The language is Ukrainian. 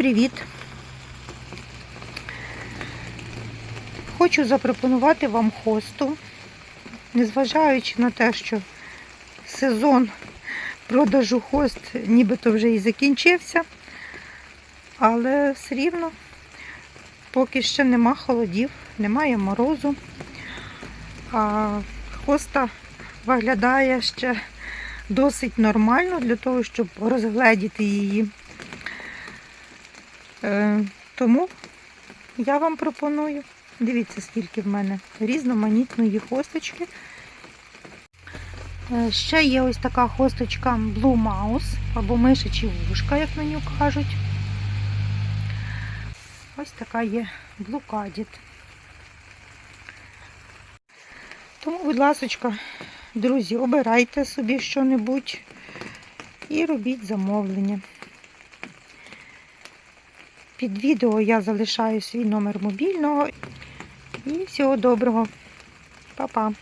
привіт! Хочу запропонувати вам хосту, незважаючи на те, що сезон продажу хост нібито вже і закінчився, але все рівно поки ще нема холодів, немає морозу, а хоста виглядає ще досить нормально для того, щоб розгледіти її. Е, тому я вам пропоную, дивіться, скільки в мене різноманітної хосточки. Е, ще є ось така хосточка Blue Mouse або мишачі вушка, як нього кажуть. Ось така є Cadit. Тому, будь ласочка, друзі, обирайте собі що-небудь і робіть замовлення. Під відео я залишаю свій номер мобільного. І всього доброго. Па-па.